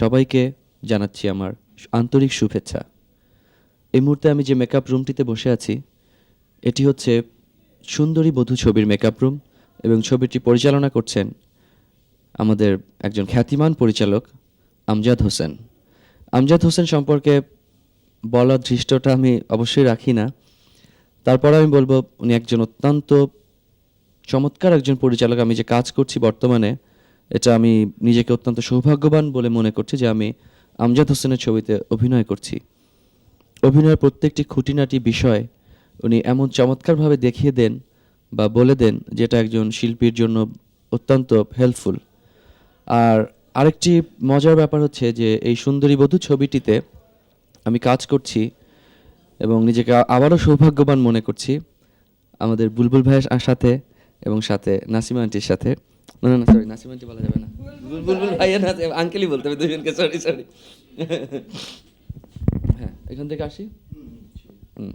সবাইকে জানাচ্ছি আমার আন্তরিক শুভেচ্ছা। এই মুহূর্তে আমি যে মেকআপ রুমটিতে বসে আছি, এটি হচ্ছে সুন্দরী বধূ ছবির মেকআপ রুম এবং ছবিটি পরিচালনা করছেন আমাদের একজন খ্যাতিমান পরিচালক আমজাদ হোসেন। আমজাদ হোসেন সম্পর্কে বলার দৃষ্টটা আমি অবশ্যই রাখি না। তারপর আমি বলব, উনি একজন অত্যন্ত চমৎকার একজন পরিচালক। আমি যে কাজ করছি বর্তমানে এটা আমি নিজেকে অত্যন্ত সৌভাগ্যবান বলে মনে করছি যে আমি আমজাদ হোসেনের ছবিতে অভিনয় করছি। অভিনয়ের প্রত্যেকটি খুঁটিনাটি বিষয় উনি এমন চমৎকারভাবে দেখিয়ে দেন বা বলে দেন যেটা একজন শিল্পীর জন্য অত্যন্ত হেল্পফুল আর আরেকটি মজার ব্যাপার হচ্ছে যে এই সুন্দরী বধূ ছবিটিতে আমি কাজ করছি এবং নিজেকে আবারও সৌভাগ্যবান মনে করছি আমাদের বুলবুল ভাইয়ের সাথে এবং সাথে নাসিমা আন্টির সাথে। না না সরি নাসিমা আন্টি বলা যাবে না। বুলবুল ভাইয়ের না আঙ্কেলই বলতে হবে দুজনকে সরি সরি হ্যাঁ এখান থেকে আসি? হুম।